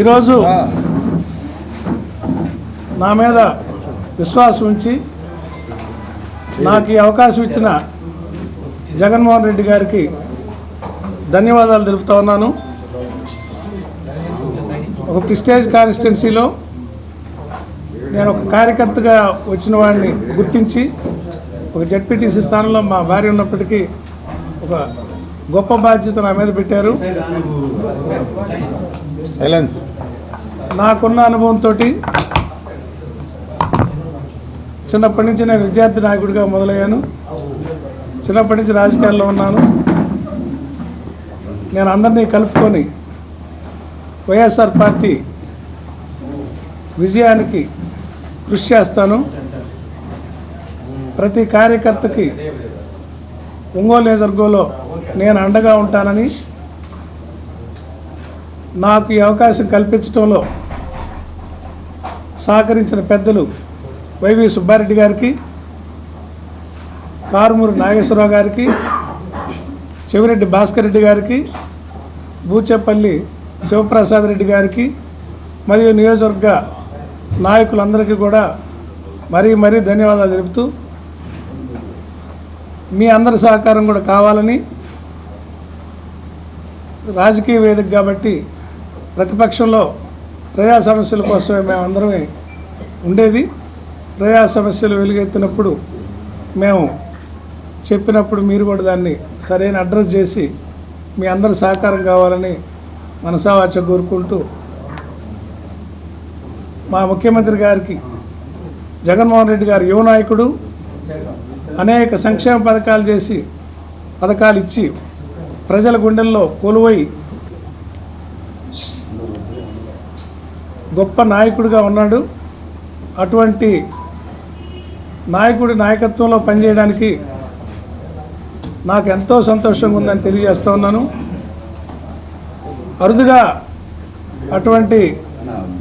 ఈరోజు నా మీద విశ్వాసం ఉంచి నాకు ఈ అవకాశం ఇచ్చిన జగన్మోహన్ రెడ్డి గారికి ధన్యవాదాలు తెలుపుతా ఉన్నాను. ఒక ప్రిస్టేజ్ కాన్స్టిట్యున్సీలో నేను ఒక కార్యకర్తగా వచ్చిన వాడిని గుర్తించి ఒక జడ్పీటీసీ స్థానంలో మా భార్య ఉన్నప్పటికీ ఒక గొప్ప బాధ్యత నా మీద పెట్టారు. ఎలన్స్ నాకున్న అనుభవంతో చిన్నప్పటి నుంచి నేను విద్యార్థి నాయకుడిగా మొదలయ్యాను. చిన్నప్పటి నుంచి రాజకీయాల్లో ఉన్నాను. నేను అందరినీ కలుపుకొని వైఎస్ఆర్ పార్టీ విజయానికి కృషి చేస్తాను. ప్రతి కార్యకర్తకి ఒంగోలు నియోజకవర్గంలో నేను అండగా ఉంటానని నాకు ఈ అవకాశం కల్పించడంలో సహకరించిన పెద్దలు వైవి సుబ్బారెడ్డి గారికి కారుమూరి నాగేశ్వరరావు గారికి చెవిరెడ్డి భాస్కర్ రెడ్డి గారికి బూచేపల్లి శివప్రసాద్ రెడ్డి గారికి మరియు నియోజకవర్గ నాయకులందరికీ కూడా మరీ మరీ ధన్యవాదాలు తెలుపుతూ మీ అందరి సహకారం కూడా కావాలని రాజకీయ వేదిక కాబట్టి ప్రతిపక్షంలో ప్రజా సమస్యల కోసమే మేమందరమే ఉండేది. ప్రజా సమస్యలు వెలుగెత్తినప్పుడు మేము చెప్పినప్పుడు మీరు కూడా దాన్ని సరైన అడ్రస్ చేసి మీ అందరి సహకారం కావాలని మనసావాచ కోరుకుంటూ మా ముఖ్యమంత్రి గారికి జగన్మోహన్ రెడ్డి గారు యువ నాయకుడు అనేక సంక్షేమ పథకాలు చేసి పథకాలు ఇచ్చి ప్రజల గుండెల్లో కొలువై గొప్ప నాయకుడిగా ఉన్నాడు. అటువంటి నాయకుడి నాయకత్వంలో పనిచేయడానికి నాకు ఎంతో సంతోషంగా ఉందని తెలియజేస్తూ ఉన్నాను. అరుదుగా అటువంటి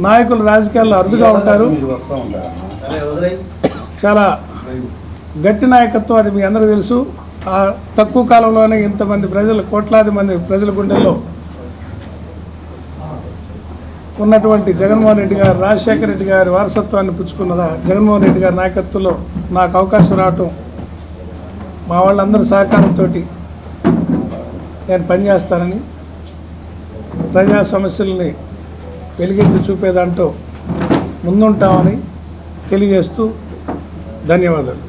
నాయకులు రాజకీయాల్లో అరుదుగా ఉంటారు. చాలా గట్టి నాయకత్వం అది మీ అందరికీ తెలుసు. ఆ తక్కువ కాలంలోనే ఇంతమంది ప్రజలు కోట్లాది మంది ప్రజల గుండెల్లో ఉన్నటువంటి జగన్మోహన్ రెడ్డి గారు రాజశేఖర రెడ్డి గారి వారసత్వాన్ని పుచ్చుకున్నదా? జగన్మోహన్ రెడ్డి గారి నాయకత్వంలో నాకు అవకాశం రావటం మా వాళ్ళందరి సహకారంతో నేను పనిచేస్తానని ప్రజా సమస్యల్ని వెలిగించి చూపేదాంట్లో ముందుంటామని తెలియజేస్తూ ధన్యవాదాలు.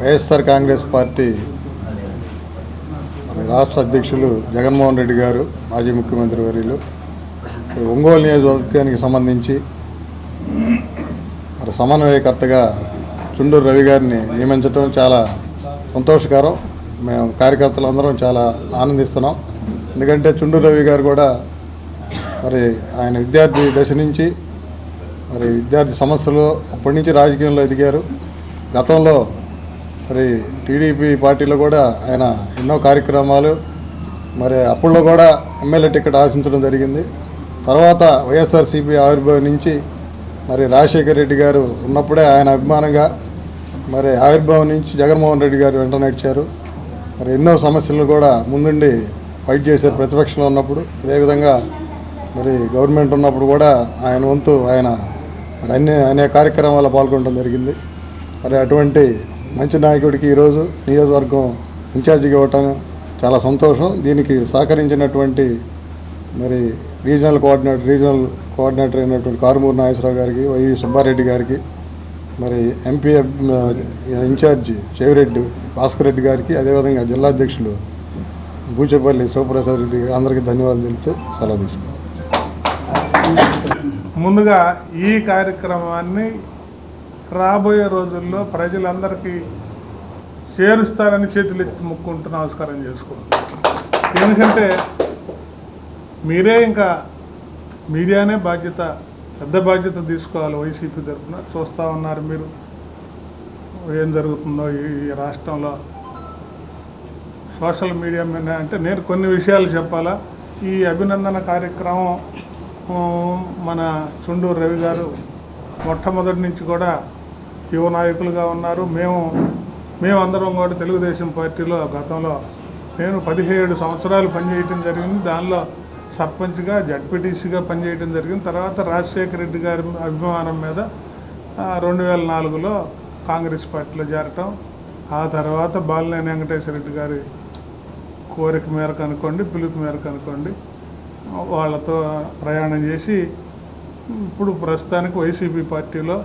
వైఎస్ఆర్ కాంగ్రెస్ పార్టీ రాష్ట్ర అధ్యక్షులు జగన్మోహన్ రెడ్డి గారు మాజీ ముఖ్యమంత్రి వర్యులు ఒంగోలు నియోజకవర్గానికి సంబంధించి మరి సమన్వయకర్తగా చుండూరు రవి గారిని నియమించడం చాలా సంతోషకరం. మేము కార్యకర్తలందరం చాలా ఆనందిస్తున్నాం. ఎందుకంటే చుండూరు రవి గారు కూడా మరి ఆయన విద్యార్థి దశ నుంచి మరి విద్యార్థి సమస్యలు అప్పటి నుంచి రాజకీయంలో ఎదిగారు. గతంలో మరి టీడీపీ పార్టీలో కూడా ఆయన ఎన్నో కార్యక్రమాలు మరి అప్పుల్లో కూడా ఎమ్మెల్యే టికెట్ ఆశించడం జరిగింది. తర్వాత వైఎస్ఆర్సీపీ ఆవిర్భావం నుంచి మరి రాజశేఖర రెడ్డి గారు ఉన్నప్పుడే ఆయన అభిమానంగా మరి ఆవిర్భావం నుంచి జగన్మోహన్ రెడ్డి గారు వెంట నడిచారు. మరి ఎన్నో సమస్యలు కూడా ముందుండి ఫైట్ చేశారు ప్రతిపక్షంలో ఉన్నప్పుడు. అదేవిధంగా మరి గవర్నమెంట్ ఉన్నప్పుడు కూడా ఆయన వంతు ఆయన మరి అన్ని అనేక కార్యక్రమాల్లో పాల్గొనడం జరిగింది. మరి అటువంటి మంచి నాయకుడికి ఈరోజు నియోజకవర్గం ఇన్ఛార్జిగా ఇవ్వటం చాలా సంతోషం. దీనికి సహకరించినటువంటి మరి రీజనల్ కోఆర్డినేటర్ రీజనల్ కోఆర్డినేటర్ అయినటువంటి కారుమూరు నాగేశ్వరరావు గారికి వైవి సుబ్బారెడ్డి గారికి మరి ఎంపీ ఇన్ఛార్జి చెవిరెడ్డి భాస్కర్ రెడ్డి గారికి అదేవిధంగా జిల్లా అధ్యక్షులు బూచేపల్లి శివప్రసాద్ రెడ్డి గారు అందరికీ ధన్యవాదాలు తెలుపుతూ సెలవు తీసుకున్నాను ముందుగా ఈ కార్యక్రమాన్ని రాబోయే రోజుల్లో ప్రజలందరికీ చేరుస్తారని చేతులు ఎత్తి ముక్కుంటూ నమస్కారం చేసుకుంటున్నాను ఎందుకంటే మీరే ఇంకా మీడియానే బాధ్యత పెద్ద బాధ్యత తీసుకోవాలి వైసీపీ తరఫున. చూస్తూ ఉన్నారు మీరు ఏం జరుగుతుందో ఈ రాష్ట్రంలో. సోషల్ మీడియా మీద అంటే నేను కొన్ని విషయాలు చెప్పాలా. ఈ అభినందన కార్యక్రమం మన చుండూరు రవి గారు మొట్టమొదటి నుంచి కూడా యువ నాయకులుగా ఉన్నారు. మేము మేమందరం కూడా తెలుగుదేశం పార్టీలో గతంలో నేను పదిహేడు సంవత్సరాలు పనిచేయటం జరిగింది. దానిలో సర్పంచ్గా జడ్పీటీసీగా పనిచేయటం జరిగింది. తర్వాత రాజశేఖర రెడ్డి గారి అభిమానం మీద రెండు వేల నాలుగులో కాంగ్రెస్ పార్టీలో చేరటం. ఆ తర్వాత బాలినేని వెంకటేశ్వర రెడ్డి గారి కోరిక మేరకు అనుకోండి పిలుపు మేరకు అనుకోండి వాళ్ళతో ప్రయాణం చేసి ఇప్పుడు ప్రస్తుతానికి వైసీపీ పార్టీలో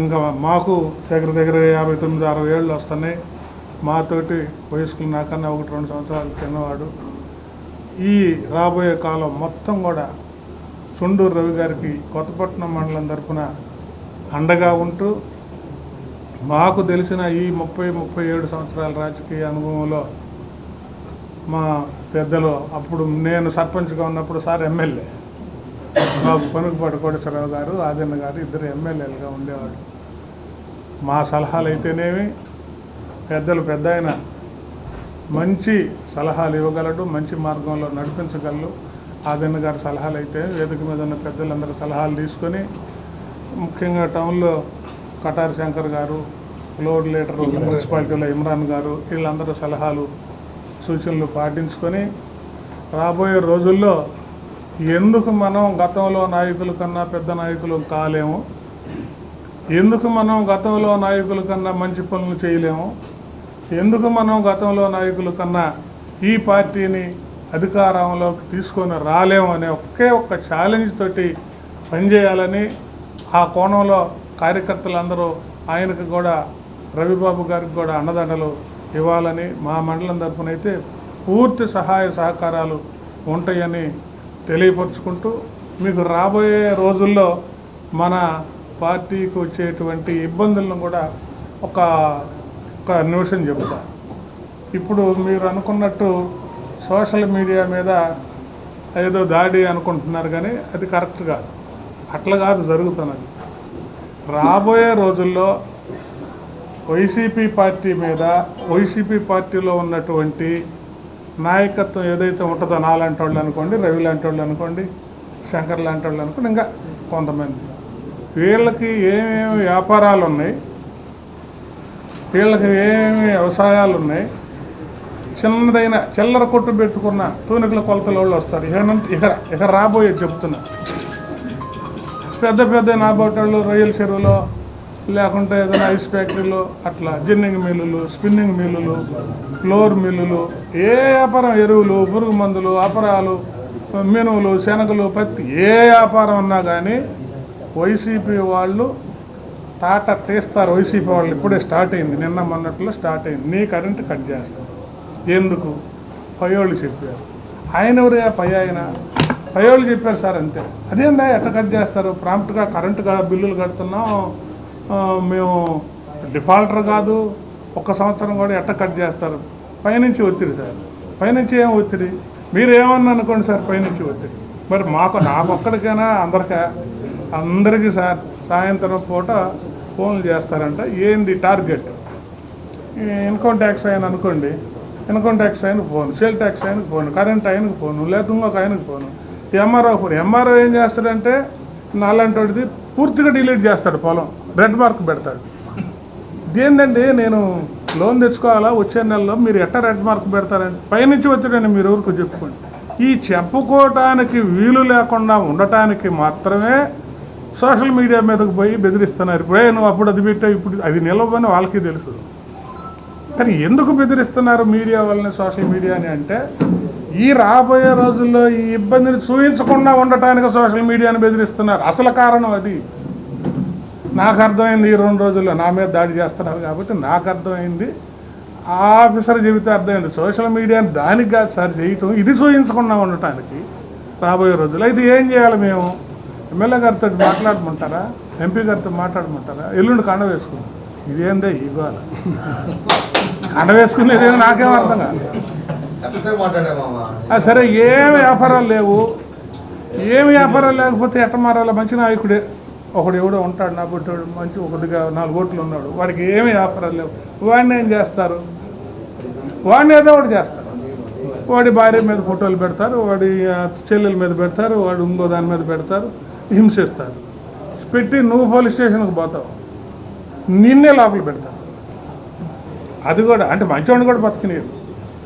ఇంకా మాకు దగ్గర దగ్గర యాభై తొమ్మిది అరవై ఏళ్ళు వస్తున్నాయి. మాతోటి వయస్కులు నాకన్నా ఒకటి రెండు సంవత్సరాలు చిన్నవాడు. ఈ రాబోయే కాలం మొత్తం కూడా చుండూరు రవి గారికి కొత్తపట్నం మండలం తరఫున అండగా ఉంటూ మాకు తెలిసిన ఈ ముప్పై ముప్పై ఏడు సంవత్సరాల రాజకీయ అనుభవంలో మా పెద్దలు అప్పుడు నేను సర్పంచ్గా ఉన్నప్పుడు సార్ ఎమ్మెల్యే. మాకు పనుకుపాటి కోటేశ్వరరావు గారు ఆదిన్న గారు ఇద్దరు ఎమ్మెల్యేలుగా ఉండేవాడు మా సలహాలు అయితేనేమి పెద్దలు పెద్ద ఆయన మంచి సలహాలు ఇవ్వగలడు మంచి మార్గంలో నడిపించగలరు ఆదిన్న గారి సలహాలు అయితే వేదిక మీద ఉన్న పెద్దలందరూ సలహాలు తీసుకొని ముఖ్యంగా టౌన్లో కటారి శంకర్ గారు ఫ్లోర్ లీడర్ మున్సిపాలిటీలో ఇమ్రాన్ గారు వీళ్ళందరూ సలహాలు సూచనలు పాటించుకొని రాబోయే రోజుల్లో ఎందుకు మనం గతంలో నాయకుల కన్నా పెద్ద నాయకులు కాలేము? ఎందుకు మనం గతంలో నాయకుల కన్నా మంచి పనులు చేయలేము? ఎందుకు మనం గతంలో నాయకుల కన్నా ఈ పార్టీని అధికారంలోకి తీసుకొని రాలేము అనే ఒకే ఒక్క ఛాలెంజ్ తోటి పనిచేయాలని ఆ కోణంలో కార్యకర్తలందరూ ఆయనకు కూడా రవిబాబు గారికి కూడా అండదండలు ఇవ్వాలని మా మండలం తరఫునైతే అయితే పూర్తి సహాయ సహకారాలు ఉంటాయని తెలియపరుచుకుంటూ మీకు రాబోయే రోజుల్లో మన పార్టీకి వచ్చేటువంటి ఇబ్బందులను కూడా ఒక ఒక నిమిషం చెబుతా. ఇప్పుడు మీరు అనుకున్నట్టు సోషల్ మీడియా మీద ఏదో దాడి అనుకుంటున్నారు కానీ అది కరెక్ట్ కాదు. అట్లా కాదు జరుగుతున్నది. రాబోయే రోజుల్లో వైసీపీ పార్టీ మీద వైసీపీ పార్టీలో ఉన్నటువంటి నాయకత్వం ఏదైతే ఉంటుందో నాలాంటి వాళ్ళు అనుకోండి రవి లాంటి వాళ్ళు అనుకోండి శంకర్ లాంటి వాళ్ళు అనుకోండి ఇంకా కొంతమంది. వీళ్ళకి ఏమేమి వ్యాపారాలు ఉన్నాయి వీళ్ళకి ఏమేమి వ్యవసాయాలు ఉన్నాయి చిన్నదైన చిల్లర కొట్టు పెట్టుకున్న తూనికల కొలతల వాళ్ళు వస్తారు. ఇక ఇక ఇక రాబోయేది చెప్తున్నా. పెద్ద పెద్ద నాబోటాళ్ళు రొయ్యల చెరువులో లేకుంటే ఏదైనా ఐస్ ఫ్యాక్టరీలో అట్లా జిన్నింగ్ మిల్లులు స్పిన్నింగ్ మిల్లులు ఫ్లోర్ మిల్లులు ఏ వ్యాపారం ఎరువులు పురుగు మందులు అపరాలు మినువులు శనగలు పత్తి ఏ వ్యాపారం ఉన్నా కానీ వైసీపీ వాళ్ళు తాట తీస్తారు. వైసీపీ వాళ్ళు ఇప్పుడే స్టార్ట్ అయింది. నిన్న మొన్నట్లో స్టార్ట్ అయింది. నీ కరెంటు కట్ చేస్తారు ఎందుకు? పయోళ్ళు చెప్పారు. ఆయన ఎవరే పై ఆయన? పయోళ్ళు చెప్పారు సార్ అంతే. అదేందా ఎట్ట కట్ చేస్తారు? ప్రాంప్ట్గా కరెంటు బిల్లులు కడుతున్నాం. మేము డిఫాల్టర్ కాదు ఒక్క సంవత్సరం కూడా ఎట్ట కట్ చేస్తారు? పైనుంచి ఒత్తిడి సార్. పైనుంచి ఏం ఒత్తిడి? మీరు ఏమన్నా అనుకోండి సార్ పైనుంచి ఒత్తిడి. మరి మాకు నాకొక్కడికైనా అందరికా అందరికీ సార్ సాయంత్రం పూట ఫోన్లు చేస్తారంట ఏంది టార్గెట్? ఇన్కమ్ ట్యాక్స్ అయిన అనుకోండి ఇన్కమ్ ట్యాక్స్ ఆయనకు ఫోన్ సేల్ ట్యాక్స్ ఆయనకు ఫోన్ కరెంట్ ఆయనకు ఫోన్ లేదు ఇంకొక ఆయనకు ఫోన్. ఎంఆర్ఓ ఫోన్ ఎంఆర్ఓ ఏం చేస్తాడంటే నాలాంటి పూర్తిగా డిలీట్ చేస్తాడు పొలం. రెడ్ మార్క్ పెడతాడు. దేందండి నేను లోన్ తెచ్చుకోవాలా? వచ్చే నెలలో మీరు ఎట్ట రెడ్ మార్క్ పెడతారని. పైనుంచి వచ్చాడని మీరు ఊరికి చెప్పుకోండి. ఈ చెప్పుకోవటానికి వీలు లేకుండా ఉండటానికి మాత్రమే సోషల్ మీడియా మీదకు పోయి బెదిరిస్తున్నారు. ఇప్పుడే నువ్వు అప్పుడు అది పెట్టావు ఇప్పుడు అది నిలవని వాళ్ళకి తెలుసు. కానీ ఎందుకు బెదిరిస్తున్నారు మీడియా వల్లనే సోషల్ మీడియాని అంటే ఈ రాబోయే రోజుల్లో ఈ ఇబ్బందిని చూపించకుండా ఉండటానికి సోషల్ మీడియాని బెదిరిస్తున్నారు. అసలు కారణం అది. నాకు అర్థమైంది ఈ రెండు రోజుల్లో నా మీద దాడి చేస్తున్నారు కాబట్టి నాకు అర్థమైంది ఆ ఆఫీసర్ చెబితే అర్థమైంది సోషల్ మీడియా దానికి కాదు సార్ చేయటం. ఇది చూపించకుండా ఉండటానికి రాబోయే రోజులు అయితే ఏం చేయాలి మేము? ఎమ్మెల్యే గారితో మాట్లాడమంటారా? ఎంపీ గారితో మాట్లాడమంటారా? ఎల్లుండి కండ వేసుకుందాం. ఇదేందే ఇవ్వాలి కండ వేసుకునేది ఏమో నాకేం అర్థం కాదు. సరే ఏమి వ్యాపారాలు లేవు? ఏమి వ్యాపారాలు లేకపోతే ఎట్ట మారాలి మంచి నాయకుడే. ఒకడు ఎవడో ఉంటాడు నా పుట్టాడు మంచి ఒకటిగా నాలుగు ఓట్లు ఉన్నాడు. వాడికి ఏమి వ్యాపారాలు లేవు. వాడిని ఏం చేస్తారు? వాడిని ఏదో ఒకటి చేస్తారు. వాడి భార్య మీద ఫోటోలు పెడతారు వాడి చెల్లెల మీద పెడతారు వాడు ఇంకో దాని మీద పెడతారు హింసిస్తారు. పెట్టి నువ్వు పోలీస్ స్టేషన్కి పోతావు. నిన్నే లోపల పెడతారు. అది కూడా అంటే మంచోడిని కూడా బతకనీరు.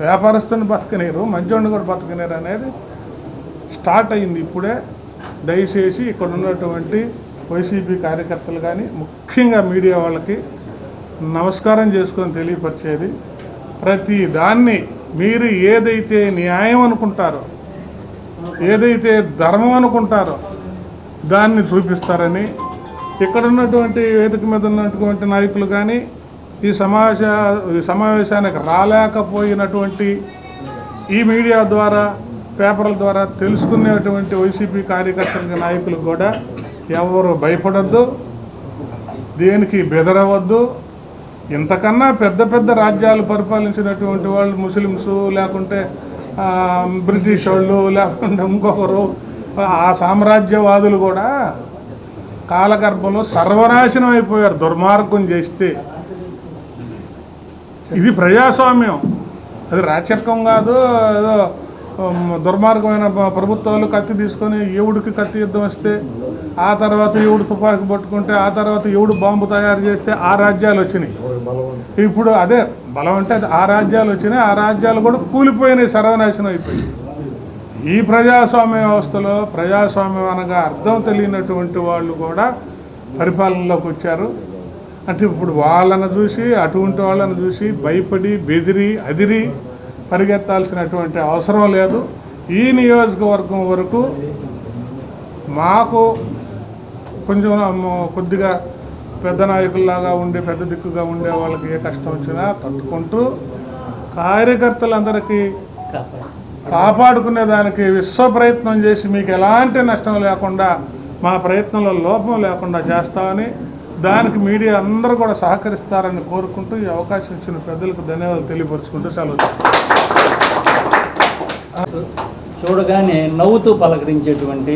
వ్యాపారస్తుని బతకనీరు మంచోడిని కూడా బతకనీరు అనేది స్టార్ట్ అయింది ఇప్పుడే. దయచేసి ఇక్కడ ఉన్నటువంటి వైసీపీ కార్యకర్తలు కానీ ముఖ్యంగా మీడియా వాళ్ళకి నమస్కారం చేసుకొని తెలియపరిచేది ప్రతి దాన్ని మీరు ఏదైతే న్యాయం అనుకుంటారో ఏదైతే ధర్మం అనుకుంటారో దాన్ని చూపిస్తారని ఇక్కడ ఉన్నటువంటి వేదిక మీద ఉన్నటువంటి నాయకులు కానీ ఈ సమావేశ ఈ సమావేశానికి రాలేకపోయినటువంటి ఈ మీడియా ద్వారా పేపర్ల ద్వారా తెలుసుకునేటువంటి వైసీపీ కార్యకర్తలకి నాయకులకు కూడా ఎవరు భయపడద్దు దేనికి బెదరవద్దు. ఇంతకన్నా పెద్ద పెద్ద రాజ్యాలు పరిపాలించినటువంటి వాళ్ళు ముస్లిమ్స్ లేకుంటే బ్రిటిష్ వాళ్ళు లేకుంటే ఇంకొకరు ఆ సామ్రాజ్యవాదులు కూడా కాలగర్భంలో సర్వనాశనం అయిపోయారు దుర్మార్గం చేస్తే. ఇది ప్రజాస్వామ్యం. అది రాచకం కాదు ఏదో దుర్మార్గమైన ప్రభుత్వాలు కత్తి తీసుకొని ఏవుడికి కత్తి యుద్ధం వస్తే ఆ తర్వాత ఎవడు తుపాకి పట్టుకుంటే ఆ తర్వాత ఎవడు బాంబు తయారు చేస్తే ఆ రాజ్యాలు వచ్చినాయి. ఇప్పుడు అదే బలం అంటే అది ఆ రాజ్యాలు వచ్చినాయి ఆ రాజ్యాలు కూడా కూలిపోయినాయి సర్వనాశనం అయిపోయి ఈ ప్రజాస్వామ్య వ్యవస్థలో ప్రజాస్వామ్యం అనగా అర్థం తెలియనటువంటి వాళ్ళు కూడా పరిపాలనలోకి వచ్చారు. అంటే ఇప్పుడు వాళ్ళని చూసి అటువంటి వాళ్ళని చూసి భయపడి బెదిరి అదిరి పరిగెత్తాల్సినటువంటి అవసరం లేదు. ఈ నియోజకవర్గం వరకు మాకు కొంచెం కొద్దిగా పెద్ద నాయకుల్లాగా ఉండే పెద్ద దిక్కుగా ఉండే వాళ్ళకి ఏ కష్టం వచ్చినా తట్టుకుంటూ కార్యకర్తలందరికీ కాపాడుకునే దానికి విశ్వ ప్రయత్నం చేసి మీకు ఎలాంటి నష్టం లేకుండా మా ప్రయత్నంలో లోపం లేకుండా చేస్తామని దానికి మీడియా అందరూ కూడా సహకరిస్తారని కోరుకుంటూ ఈ అవకాశం ఇచ్చిన పెద్దలకు ధన్యవాదాలు తెలియపరుచుకుంటూ సెలవు చూడగానే నవ్వుతూ పలకరించేటువంటి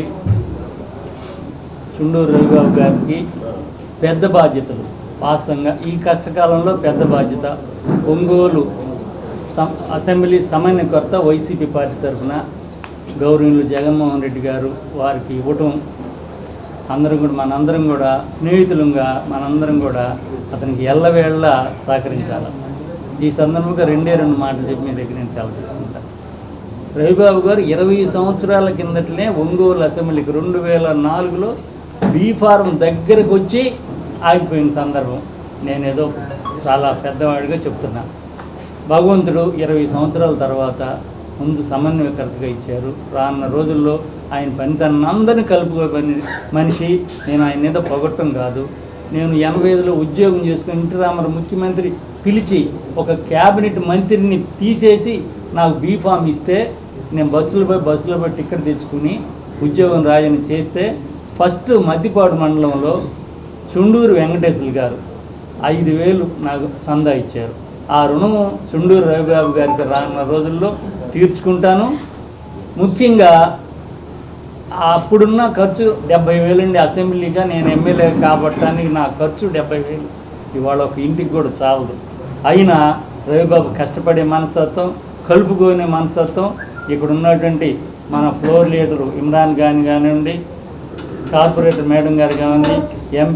చుండూరు రవిబాబు గారికి పెద్ద బాధ్యతలు. వాస్తవంగా ఈ కష్టకాలంలో పెద్ద బాధ్యత ఒంగోలు అసెంబ్లీ అసెంబ్లీ సమన్వయకర్త వైసీపీ పార్టీ తరఫున గౌరవనీయులు జగన్మోహన్ రెడ్డి గారు వారికి ఇవ్వటం అందరం కూడా మనందరం కూడా స్నేహితులంగా మనందరం కూడా అతనికి ఎల్లవేళ్ళ సహకరించాలి. ఈ సందర్భంగా రెండే రెండు మాటలు చెప్పి మీ దగ్గర నేను సెలవు తీసుకుంటాను రవిబాబు గారు ఇరవై సంవత్సరాల కిందటనే ఒంగోలు అసెంబ్లీకి రెండు వేల నాలుగులో బీ ఫారం దగ్గరకు వచ్చి ఆగిపోయిన సందర్భం. నేనేదో చాలా పెద్దవాడిగా చెప్తున్నా. భగవంతుడు ఇరవై సంవత్సరాల తర్వాత ముందు సమన్వయకర్తగా ఇచ్చారు. రానున్న రోజుల్లో ఆయన పనితనం అందరినీ కలుపుకో పని మనిషి. నేను ఆయన ఏదో పొగట్టం కాదు. నేను ఎనభై ఐదులో ఉద్యోగం చేసుకుని ఇంటి రామర ముఖ్యమంత్రి పిలిచి ఒక క్యాబినెట్ మంత్రిని తీసేసి నాకు బీఫామ్ ఇస్తే నేను బస్సులు పోయి బస్సులో పోయి టికెట్ తెచ్చుకుని ఉద్యోగం రాజని చేస్తే ఫస్ట్ మద్దిపాడు మండలంలో చుండూరు వెంకటేశ్వర గారు ఐదు వేలు నాకు చందా ఇచ్చారు. ఆ రుణము చుండూరు రవిబాబు గారికి రానున్న రోజుల్లో తీర్చుకుంటాను. ముఖ్యంగా అప్పుడున్న ఖర్చు డెబ్బై వేలండి అసెంబ్లీగా నేను ఎమ్మెల్యే కాబట్టానికి నా ఖర్చు డెబ్బై వేలు. ఇవాళ ఒక ఇంటికి కూడా చాలదు. అయినా రవిబాబు కష్టపడే మనస్తత్వం కలుపుకోనే మనస్తత్వం ఇక్కడ ఉన్నటువంటి మన ఫ్లోర్ లీడరు ఇమ్రాన్ ఖాన్ కానివ్వండి కార్పొరేటర్ మేడం గారు కానివ్వండి ఎం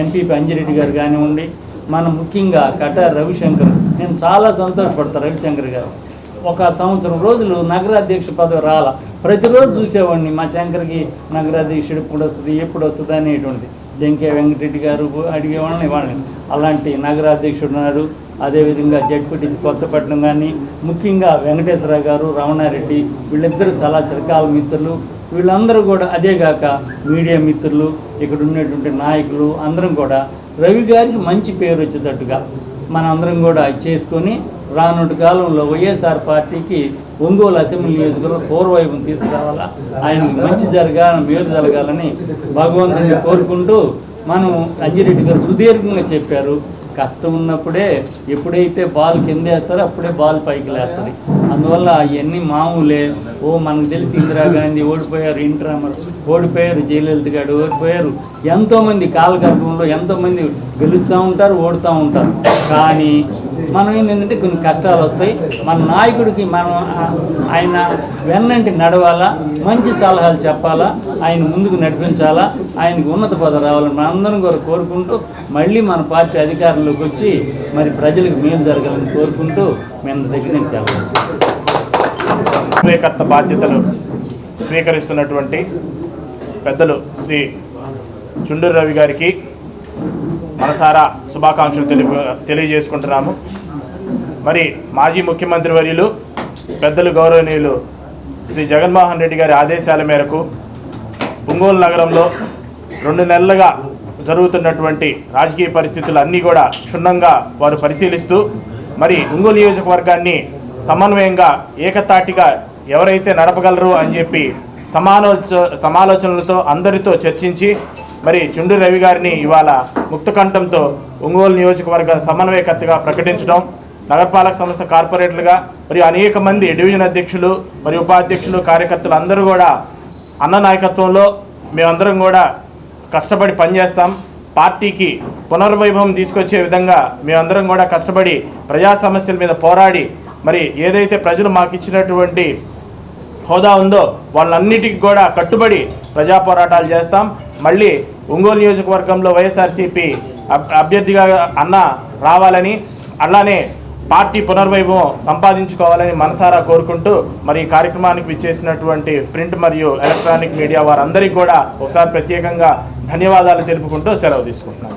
ఎంపీ అంజిరెడ్డి గారు కానివ్వండి మన ముఖ్యంగా కట రవిశంకర్ నేను చాలా సంతోషపడతాను రవిశంకర్ గారు. ఒక సంవత్సరం రోజులు నగరాధ్యక్ష పదవి రాల. ప్రతిరోజు చూసేవాడిని మా శంకర్కి నగరాధ్యక్షుడు ఎప్పుడు వస్తుంది ఎప్పుడు వస్తుంది అనేటువంటి. జంకే వెంకటరెడ్డి గారు అడిగేవాళ్ళని వాళ్ళని. అలాంటి నగరాధ్యక్షుడు ఉన్నాడు. అదేవిధంగా జడ్పీటీసీ కొత్తపట్నం కానీ ముఖ్యంగా వెంకటేశ్వర గారు రమణారెడ్డి వీళ్ళిద్దరూ చాలా చిరకాల మిత్రులు. వీళ్ళందరూ కూడా అదేగాక మీడియా మిత్రులు ఇక్కడ ఉన్నటువంటి నాయకులు అందరం కూడా రవి గారికి మంచి పేరు వచ్చేటట్టుగా మనందరం కూడా చేసుకొని రానుటి కాలంలో వైఎస్ఆర్ పార్టీకి ఒంగోలు అసెంబ్లీ నియోజకవర్గం పూర్వవైపు తీసుకురావాలా? ఆయన మంచి జరగాల మేలు జరగాలని భగవంతుని కోరుకుంటూ మనం అంజిరెడ్డి గారు సుదీర్ఘంగా చెప్పారు. కష్టం ఉన్నప్పుడే ఎప్పుడైతే బాల్ కింద వేస్తారో అప్పుడే బాల్ పైకి లేస్తుంది అందువల్ల అవన్నీ మామూలే. ఓ మనకు తెలిసి ఇందిరాగాంధీ ఓడిపోయారు ఎన్టీ ఓడిపోయారు జయలలిత గారు ఓడిపోయారు. ఎంతోమంది కాలగర్భంలో ఎంతోమంది గెలుస్తూ ఉంటారు ఓడుతూ ఉంటారు. కానీ మనం ఏంటంటే కొన్ని కష్టాలు వస్తాయి. మన నాయకుడికి మనం ఆయన వెన్నంటి నడవాలా మంచి సలహాలు చెప్పాలా ఆయన ముందుకు నడిపించాలా ఆయనకు ఉన్నత పద రావాలని మనందరం కూడా కోరుకుంటూ మళ్ళీ మన పార్టీ అధికారంలోకి వచ్చి మరి ప్రజలకు మేలు జరగాలని కోరుకుంటూ మేము దగ్గర నేను సెలవు. సమన్వయకర్త బాధ్యతలు స్వీకరిస్తున్నటువంటి పెద్దలు శ్రీ చుండూరు రవి గారికి మనసారా శుభాకాంక్షలు తెలియ తెలియజేసుకుంటున్నాము. మరి మాజీ ముఖ్యమంత్రి వర్యులు పెద్దలు గౌరవనీయులు శ్రీ జగన్మోహన్ రెడ్డి గారి ఆదేశాల మేరకు ఒంగోలు నగరంలో రెండు నెలలుగా జరుగుతున్నటువంటి రాజకీయ పరిస్థితులు అన్నీ కూడా క్షుణ్ణంగా వారు పరిశీలిస్తూ మరి ఒంగోలు నియోజకవర్గాన్ని సమన్వయంగా ఏకతాటిగా ఎవరైతే నడపగలరు అని చెప్పి సమాలోచ సమాలోచనలతో అందరితో చర్చించి మరి చుండు రవి గారిని ఇవాళ ముక్తకంఠంతో ఒంగోలు నియోజకవర్గ సమన్వయకర్తగా ప్రకటించడం నగరపాలక సంస్థ కార్పొరేటర్లుగా మరియు అనేక మంది డివిజన్ అధ్యక్షులు మరియు ఉపాధ్యక్షులు కార్యకర్తలు అందరూ కూడా అన్న నాయకత్వంలో మేమందరం కూడా కష్టపడి పనిచేస్తాం. పార్టీకి పునర్వైభవం తీసుకొచ్చే విధంగా మేమందరం కూడా కష్టపడి ప్రజా సమస్యల మీద పోరాడి మరి ఏదైతే ప్రజలు మాకు ఇచ్చినటువంటి హోదా ఉందో వాళ్ళన్నిటికి కూడా కట్టుబడి ప్రజా పోరాటాలు చేస్తాం. మళ్ళీ ఒంగోలు నియోజకవర్గంలో వైఎస్ఆర్సీపీ అబ్- అభ్యర్థిగా అన్న రావాలని అలానే పార్టీ పునర్వైభవం సంపాదించుకోవాలని మనసారా కోరుకుంటూ మరి ఈ కార్యక్రమానికి విచ్చేసినటువంటి ప్రింట్ మరియు ఎలక్ట్రానిక్ మీడియా వారందరికీ కూడా ఒకసారి ప్రత్యేకంగా ధన్యవాదాలు తెలుపుకుంటూ సెలవు తీసుకుంటున్నాను.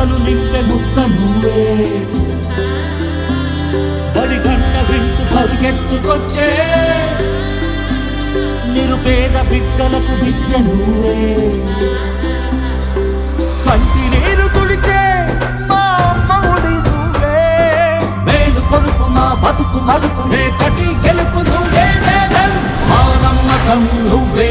కడుపులను నింపే ముక్త నువ్వే. బడి గంట వింటూ పరిగెత్తుకొచ్చే నిరుపేద బిడ్డలకు విద్య నువ్వే. కంటి నీరు తుడిచే మా అమ్మఒడి నువ్వే. మేలు కొడుకు మా బతుకు మలుపు రేపటి గెలుపు నువ్వే మా నమ్మకం నువ్వే.